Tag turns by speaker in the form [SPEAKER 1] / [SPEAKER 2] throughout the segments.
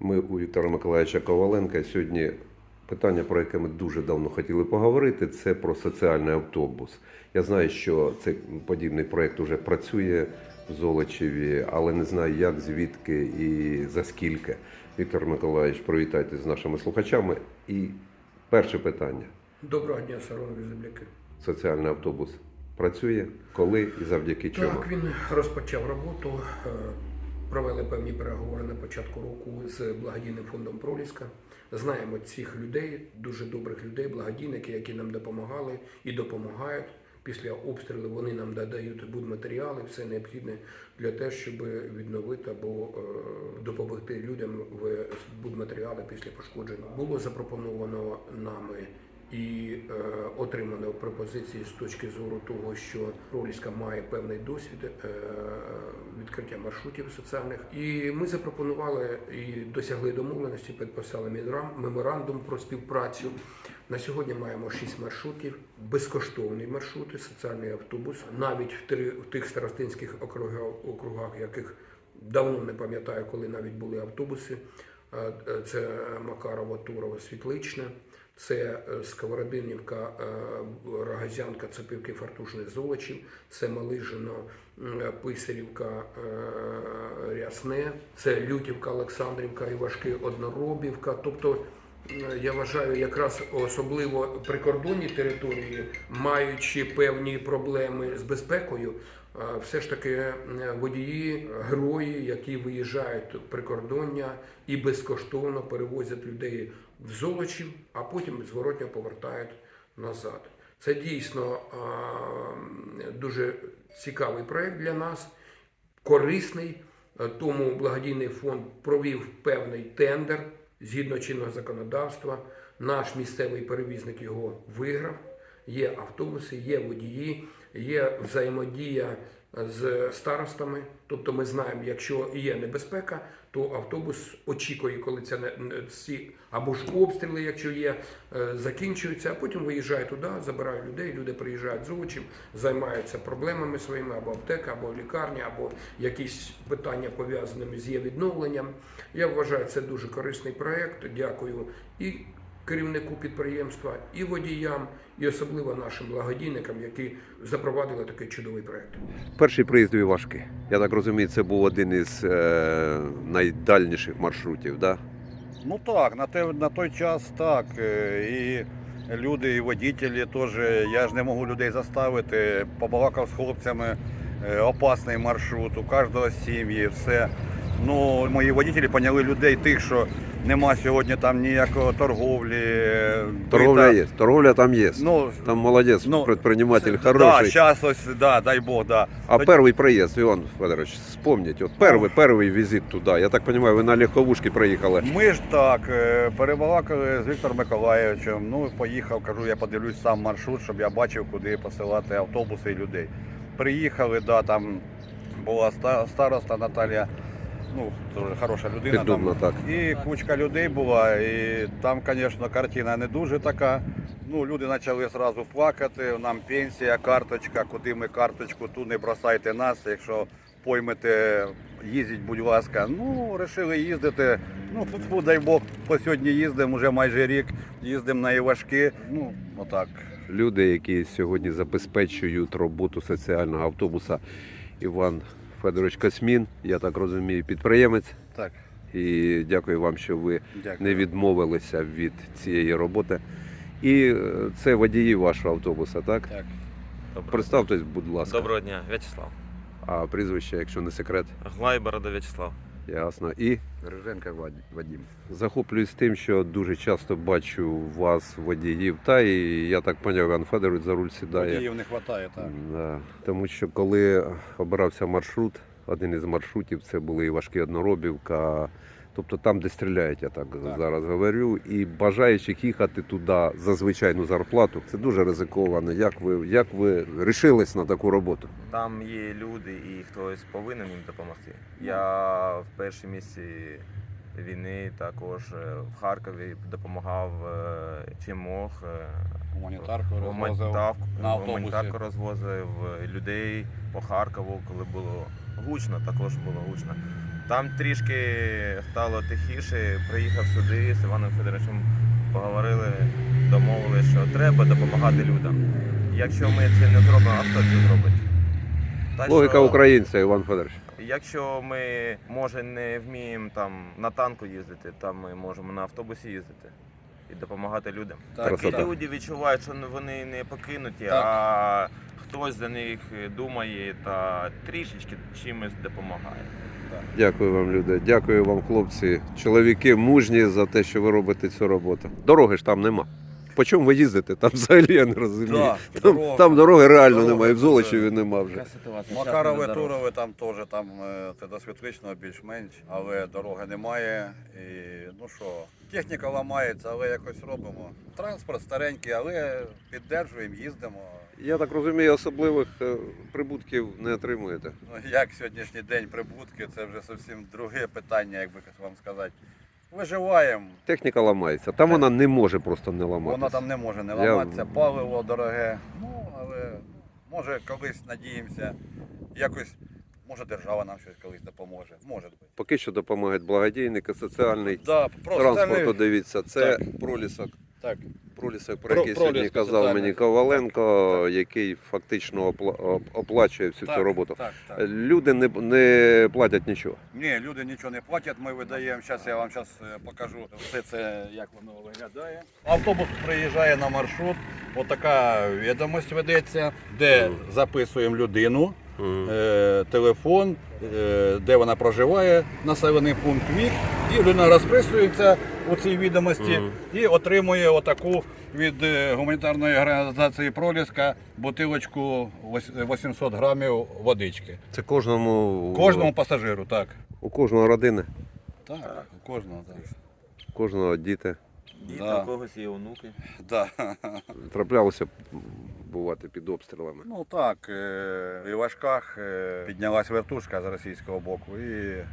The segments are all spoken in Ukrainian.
[SPEAKER 1] Ми у Віктора Миколаївича Коваленка сьогодні питання, про яке ми дуже давно хотіли поговорити, це про соціальний автобус. Я знаю, що цей подібний проєкт вже працює в Золочеві, але не знаю, як, звідки і за скільки. Віктор Миколаївич, привітайте з нашими слухачами. І перше питання:
[SPEAKER 2] Доброго дня, шановні земляки.
[SPEAKER 1] соціальний автобус працює, коли і завдяки чому?
[SPEAKER 2] Так, він розпочав роботу. Провели певні переговори на початку року з благодійним фондом Проліска. Знаємо цих людей, дуже добрих людей, благодійники, які нам допомагали і допомагають. Після обстрілу вони нам надають будматеріали, все необхідне для того, щоб відновити або е, допомогти людям в будматеріали після пошкодження. Було запропоновано нами і е, отримано пропозиції з точки зору того, що Проліска має певний досвід е, відкриття маршрутів соціальних. І ми запропонували і досягли домовленості, підписали меморандум про співпрацю. На сьогодні маємо шість маршрутів, безкоштовні маршрути, соціальний автобус. Навіть в, три, в тих старостинських округах, округах, яких давно не пам'ятаю, коли навіть були автобуси. Е, Це Макарова, Турова, Світлична. Це е, Сковородинівка, е, Рогазянка, Цепівки, Фартушний, Золочів, це Малижино, м, Писарівка, е, Рясне, це Лютівка, Олександрівка, Івашки, Одноробівка. Тобто е, я вважаю, якраз особливо прикордонні території, маючи певні проблеми з безпекою, е, все ж таки е, водії, герої, які виїжджають прикордоння і безкоштовно перевозять людей в Золочів, а потім зворотньо повертають назад. Це дійсно дуже цікавий проект для нас, корисний. Тому благодійний фонд провів певний тендер згідно чинного законодавства. Наш місцевий перевізник його виграв. Є автобуси, є водії, є взаємодія з старостами. Тобто ми знаємо, якщо є небезпека, то автобус очікує, коли це не ці або ж обстріли, якщо є, е, закінчуються, а потім виїжджає туди, забирає людей. Люди приїжджають з Овочів, займаються проблемами своїми або аптека, або лікарня, або якісь питання пов'язаними з є відновленням. Я вважаю, це дуже корисний проект. Дякую і керівнику підприємства, і водіям, і особливо нашим благодійникам, які запровадили такий чудовий проект.
[SPEAKER 1] Перший приїзд у Івашки. Я так розумію, це був один із е, найдальніших маршрутів, да?
[SPEAKER 3] Ну так, на, те, на той час так. е, І люди, і водителі теж. Я ж не можу людей заставити. Побалакав з хлопцями е, опасний маршрут, у кожного сім'ї, все. Ну, мої водителі поняли людей тих, що нема сьогодні там ніякого торговлі. е,
[SPEAKER 1] Торговля є, торговля там є.
[SPEAKER 3] Ну,
[SPEAKER 1] Там молодець,
[SPEAKER 3] Ну,
[SPEAKER 1] предприниматель
[SPEAKER 3] Да,
[SPEAKER 1] хороший.
[SPEAKER 3] зараз ось, да, дай Бог, да.
[SPEAKER 1] А
[SPEAKER 3] Тоді-
[SPEAKER 1] перший приїзд, Іван Федорович, вспомніть, от перший, перший візит туди. Я так розумію, ви на легковушки приїхали.
[SPEAKER 3] Ми ж так е, перебалакали з Віктором Миколаївичем. Ну поїхав, кажу, я подивлюсь сам маршрут, щоб я бачив, куди посилати автобуси і людей. Приїхали, да, там була староста Наталія, ну дуже хороша людина.
[SPEAKER 1] Піддубна,
[SPEAKER 3] там.
[SPEAKER 1] так.
[SPEAKER 3] І кучка людей була, і там, звісно, картина не дуже така. Ну, люди почали одразу плакати. Нам пенсія, карточка, куди ми карточку, ту не бросайте нас, якщо поймете, їздіть, будь ласка. Ну, вирішили їздити. Ну, тут, дай Бог, по сьогодні їздимо, вже майже рік, їздимо на Івашки. Ну, отак.
[SPEAKER 1] Люди, які сьогодні забезпечують роботу соціального автобуса. Іван Федорович Космін, я так розумію, підприємець.
[SPEAKER 3] Так,
[SPEAKER 1] І дякую вам, що ви
[SPEAKER 3] дякую.
[SPEAKER 1] не відмовилися від цієї роботи. І е, це водії вашого автобуса, так?
[SPEAKER 3] Так.
[SPEAKER 4] Доброго,
[SPEAKER 1] Представтесь, будь ласка.
[SPEAKER 4] Доброго дня, В'ячеслав.
[SPEAKER 1] А прізвище, якщо не секрет,
[SPEAKER 4] Глайборода В'ячеслав.
[SPEAKER 1] Ясно. І
[SPEAKER 3] Риженка Вадим.
[SPEAKER 1] захоплююсь тим, що дуже часто бачу вас, водіїв, та і я так поняв, Іван Федорович за руль сідає.
[SPEAKER 3] Водіїв не вистачає, так.
[SPEAKER 1] Да. Тому що коли обирався маршрут, один із маршрутів це були і важкі одноробівка. Тобто там, де стріляють, я так,
[SPEAKER 3] Так.
[SPEAKER 1] зараз говорю, і бажаючих їхати туди за звичайну зарплату, це дуже ризиковано. Як ви як ви рішились на таку роботу?
[SPEAKER 4] Там є люди і хтось повинен їм допомогти. Я в перші місяці війни також е, в Харкові допомагав е, чим мог. е,
[SPEAKER 3] Гуманітарку розвозив
[SPEAKER 4] гуманітарку,
[SPEAKER 3] на автобусі.
[SPEAKER 4] гуманітарку розвозив людей по Харкову, коли було гучно, також було гучно. Там трішки стало тихіше. Приїхав сюди з Іваном Федоровичем, поговорили, домовилися, що треба допомагати людям. Якщо ми це не зробимо, а хто це зробить? Так
[SPEAKER 1] Логіка
[SPEAKER 4] що-
[SPEAKER 1] українця, Іван Федорович.
[SPEAKER 4] Якщо ми, може, не вміємо там на танку їздити, там ми можемо на автобусі їздити і допомагати людям.
[SPEAKER 3] Так,
[SPEAKER 4] Такі
[SPEAKER 1] красота.
[SPEAKER 4] люди відчувають, що вони не покинуті,
[SPEAKER 3] Так.
[SPEAKER 4] а хтось за них думає та трішечки чимось допомагає.
[SPEAKER 1] Дякую вам, люди. Дякую вам, хлопці. Чоловіки мужні за те, що ви робите цю роботу. Дороги ж там нема. По чому ви їздите? Там взагалі я не розумію.
[SPEAKER 3] Да,
[SPEAKER 1] там,
[SPEAKER 3] дорога.
[SPEAKER 1] там дороги реально
[SPEAKER 3] Дорога
[SPEAKER 1] немає. В. Золочеві нема вже.
[SPEAKER 3] Макарове, Турове там теж там е, це до Світличного більш-менш, але дороги немає. І ну що, техніка ламається, але якось робимо. Транспорт старенький, але піддержуємо, їздимо.
[SPEAKER 1] Я так розумію, особливих е, прибутків не отримуєте.
[SPEAKER 3] Ну, як сьогоднішній день прибутки, це вже зовсім друге питання, як би вам сказати. Виживаємо.
[SPEAKER 1] Техніка ламається. Там вона не може просто не ламатися.
[SPEAKER 3] Вона там не може не
[SPEAKER 1] Я-
[SPEAKER 3] ламатися, паливо дороге. Ну, але може колись надіємося, якось, може держава нам щось колись допоможе. Може бути.
[SPEAKER 1] Поки що допомагають благодійники, соціальний
[SPEAKER 3] Да, просто це
[SPEAKER 1] Дивіться, це
[SPEAKER 3] Так.
[SPEAKER 1] пролісок.
[SPEAKER 3] Так.
[SPEAKER 1] Пролісок, про
[SPEAKER 3] Про-
[SPEAKER 1] який сьогодні
[SPEAKER 3] пролісок
[SPEAKER 1] казав
[SPEAKER 3] соціальний.
[SPEAKER 1] мені Коваленко, який фактично опла- оп- оплачує всю
[SPEAKER 3] так,
[SPEAKER 1] цю роботу.
[SPEAKER 3] Так, так.
[SPEAKER 1] Люди не, не платять нічого.
[SPEAKER 3] Ні, люди нічого не платять, ми видаємо. Зараз я вам зараз покажу все це, як воно виглядає. Автобус приїжджає на маршрут, отака відомість ведеться, де записуємо людину, е, телефон, е, де вона проживає, населений пункт вік, і людина розписується у цій відомості і отримує отаку від е, гуманітарної організації Проліска бутилочку 800 грамів водички.
[SPEAKER 1] Це кожному
[SPEAKER 3] Кожному пасажиру, так.
[SPEAKER 1] у кожного родини,
[SPEAKER 3] Так, у кожного, так.
[SPEAKER 1] у кожного діти.
[SPEAKER 4] І
[SPEAKER 3] Да.
[SPEAKER 4] у когось є онуки.
[SPEAKER 3] Да.
[SPEAKER 1] Траплялося бувати під обстрілами.
[SPEAKER 3] Ну так, е, в Івашках е, піднялась вертушка з російського боку і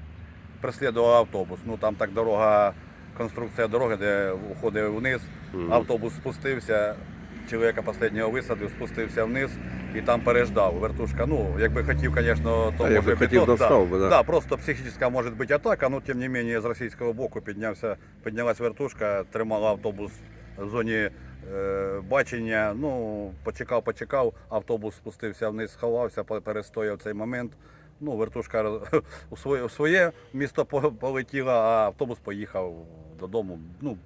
[SPEAKER 3] преслідував автобус. Ну там так дорога, конструкція дороги, де уходить вниз. Автобус спустився, чоловіка останнього висадив, спустився вниз і там переждав. Вертушка, ну, якби хотів, звісно, то
[SPEAKER 1] А
[SPEAKER 3] може
[SPEAKER 1] хотів,
[SPEAKER 3] то,
[SPEAKER 1] достав би, да.
[SPEAKER 3] Да, просто психічна може бути атака, але тим не менше з російського боку піднявся, піднялась вертушка, тримала автобус в зоні е, бачення. Ну, почекав, почекав, автобус спустився вниз, сховався, перестояв цей момент. Ну, вертушка у своє, у своє місто полетіла, а автобус поїхав додому. Ну,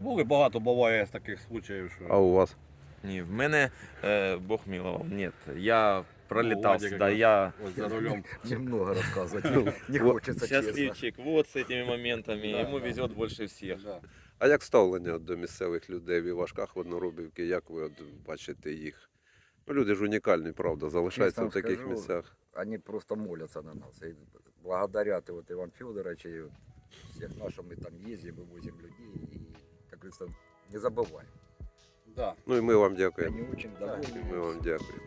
[SPEAKER 3] були багато буває з таких случаїв, що.
[SPEAKER 1] А у вас?
[SPEAKER 4] Ні, в мене е, Бог милував. Ні, я пролітав
[SPEAKER 3] Владик
[SPEAKER 4] сюди.
[SPEAKER 3] якраз.
[SPEAKER 4] Я
[SPEAKER 3] Ось за рулем.
[SPEAKER 5] Немного рассказывать. Не хочется, честно.
[SPEAKER 4] счастливчик, вот с этими моментами.
[SPEAKER 3] Да,
[SPEAKER 4] Ему
[SPEAKER 3] да.
[SPEAKER 4] везет больше всех.
[SPEAKER 3] Да.
[SPEAKER 1] А як ставлення от до місцевих людей в Івашках, в Одноробівці? Як ви от бачите їх? Ну, люди ж унікальні, правда, залишаються в
[SPEAKER 5] Чесно
[SPEAKER 1] таких
[SPEAKER 5] скажу,
[SPEAKER 1] місцях.
[SPEAKER 5] Они просто молятся на нас. И благодарят и вот Иван Федорович и всех наших мы там ездим, вывозим людей. И, как говорится, не забываем.
[SPEAKER 3] Да.
[SPEAKER 1] Ну і ми вам дякуємо. Ми вам дякуємо.